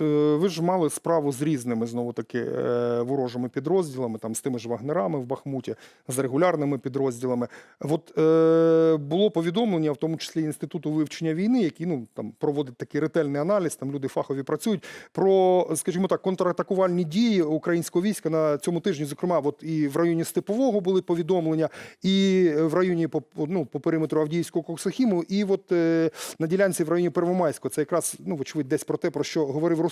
е, ви ж мали справу з різними знову таки е, ворожими підрозділами, там з тими ж вагнерами в Бахмуті, з регулярними підрозділами. От е, було повідомлення, в тому числі інституту вивчення війни, який ну там проводить такий ретельний аналіз. Там люди фахові працюють про, скажімо так, контратакувальні дії українського війська на цьому тижні. Зокрема, от і в районі Степового були повідомлення, і в районі по ну, по периметру Авдіївського Коксахіму, і от е, на ділянці в районі Первомайського. Це якраз ну вочевидь десь про те, про що говорив Руслан.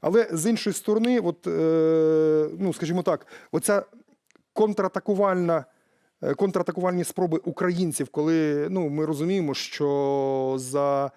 Але з іншої сторони, от е, ну скажімо так, оця контратакувальна. е, Контратакувальні спроби українців, коли ну ми розуміємо, що за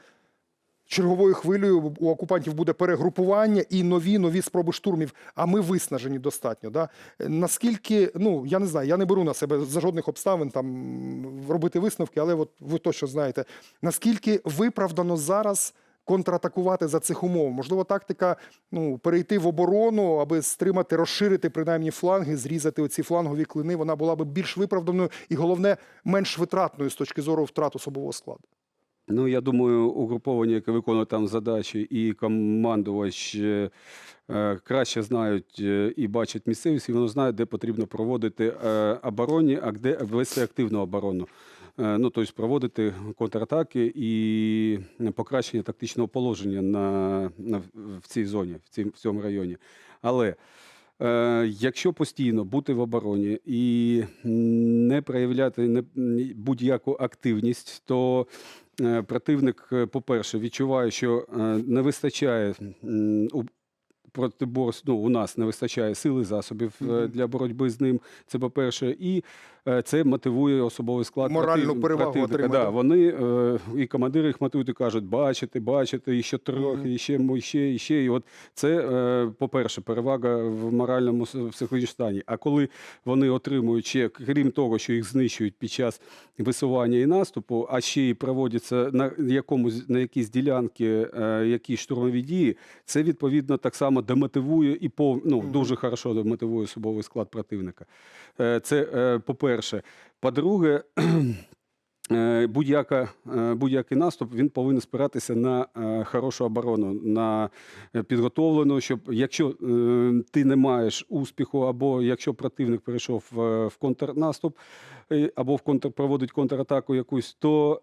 черговою хвилею у окупантів буде перегрупування і нові нові спроби штурмів. А ми виснажені достатньо. Да? Наскільки, ну я не знаю, я не беру на себе за жодних обставин там робити висновки, але от ви точно знаєте, наскільки виправдано зараз. Контратакувати за цих умов. Можливо, тактика ну, перейти в оборону, аби стримати, розширити принаймні фланги, зрізати оці флангові клини. Вона була б більш виправданою і, головне, менш витратною з точки зору втрат особового складу. Ну, я думаю, угруповання, яке виконує там задачі, і командувач е, е, краще знають е, і бачать місцевість, і воно знає, де потрібно проводити обороні, а де вести активну оборону. Е, Ну, тобто проводити контратаки і покращення тактичного положення на, на, в цій зоні, в, цій, в цьому районі. Але Е, якщо постійно бути в обороні і не проявляти не, будь-яку активність, то е, противник, е, по-перше, відчуває, що е, не вистачає протиборств, ну, у нас не вистачає сили засобів е, для боротьби з ним. Це по-перше, і е, це мотивує особовий склад. Моральну против- перевагу противника. отримати. Да, вони е, і командири їх мотивують і кажуть, бачите, бачите, і ще трохи, і ще, і ще, і ще. І от це, е, по-перше, перевага в моральному с- психологічному стані. А коли вони отримують ще, крім того, що їх знищують під час висування і наступу, а ще й проводяться на якомусь на якісь ділянки, е, якісь штурмові дії, це відповідно так само демотивує і пов, ну, дуже хорошо демотивує особовий склад противника. Е, Це е, по-перше. По-друге, Е, будь-який наступ він повинен спиратися на хорошу оборону, на підготовлену, щоб якщо ти не маєш успіху, або якщо противник перейшов в контрнаступ, або в контр проводить контратаку якусь, то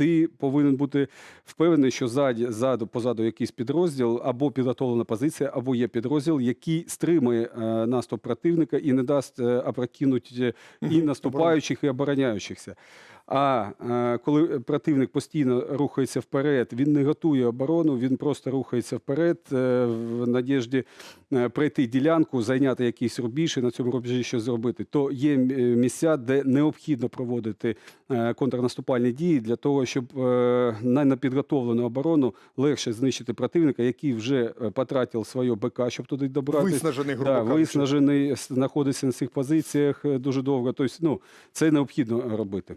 ти повинен бути впевнений, що ззаді, ззаду, позаду якийсь підрозділ, або підготовлена позиція, або є підрозділ, який стримує е, наступ противника і не дасть е, опрокинути е, і наступаючих, і обороняючихся. А коли противник постійно рухається вперед, він не готує оборону, він просто рухається вперед в надіжді пройти ділянку, зайняти якийсь рубіж і на цьому рубежі щось зробити, то є місця, де необхідно проводити контрнаступальні дії для того, щоб е, на непідготовлену оборону легше знищити противника, який вже е, потратив своє БК, щоб туди добратися. Виснажений, грубо Да, виснажений, знаходиться на цих позиціях е, дуже довго. Тобто, ну, це необхідно робити.